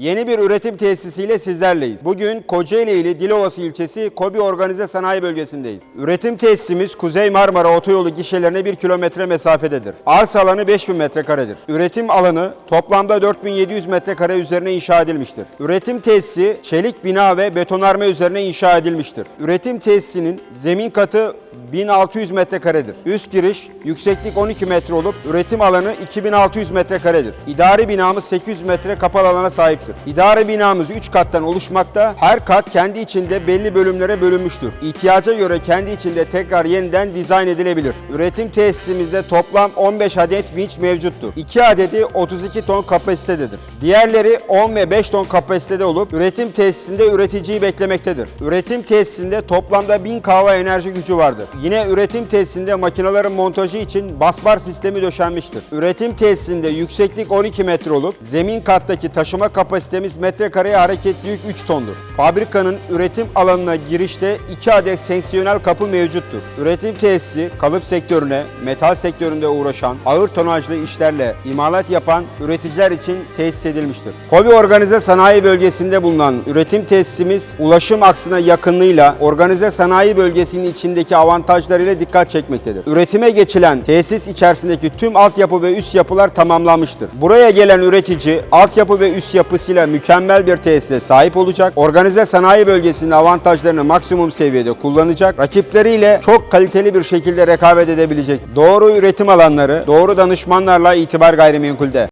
Yeni bir üretim tesisiyle sizlerleyiz. Bugün Kocaeli ili Dilovası ilçesi Kobi Organize Sanayi Bölgesi'ndeyiz. Üretim tesisimiz Kuzey Marmara Otoyolu gişelerine 1 kilometre mesafededir. Arsa alanı 5000 metrekaredir. Üretim alanı toplamda 4700 metrekare üzerine inşa edilmiştir. Üretim tesisi çelik bina ve betonarme üzerine inşa edilmiştir. Üretim tesisinin zemin katı 1600 metrekaredir. Üst giriş yükseklik 12 metre olup üretim alanı 2600 metrekaredir. İdari binamız 800 metre kapalı alana sahiptir. İdari binamız 3 kattan oluşmakta. Her kat kendi içinde belli bölümlere bölünmüştür. İhtiyaca göre kendi içinde tekrar yeniden dizayn edilebilir. Üretim tesisimizde toplam 15 adet vinç mevcuttur. 2 adedi 32 ton kapasitededir. Diğerleri 10 ve 5 ton kapasitede olup üretim tesisinde üreticiyi beklemektedir. Üretim tesisinde toplamda 1000 kahve enerji gücü vardır. Yine üretim tesisinde makinelerin montajı için basbar sistemi döşenmiştir. Üretim tesisinde yükseklik 12 metre olup zemin kattaki taşıma kapasitemiz metrekareye hareketli yük 3 tondur. Fabrikanın üretim alanına girişte 2 adet seksiyonel kapı mevcuttur. Üretim tesisi kalıp sektörüne, metal sektöründe uğraşan, ağır tonajlı işlerle imalat yapan üreticiler için tesis edilmiştir. Kobi Organize Sanayi Bölgesi'nde bulunan üretim tesisimiz ulaşım aksına yakınlığıyla organize sanayi bölgesinin içindeki avantajlarıyla dikkat çekmektedir. Üretime geçilen tesis içerisindeki tüm altyapı ve üst yapılar tamamlanmıştır. Buraya gelen üretici altyapı ve üst yapısıyla mükemmel bir tesise sahip olacak. Organize sanayi bölgesinin avantajlarını maksimum seviyede kullanacak. Rakipleriyle çok kaliteli bir şekilde rekabet edebilecek. Doğru üretim alanları, doğru danışmanlarla itibar gayrimenkulde.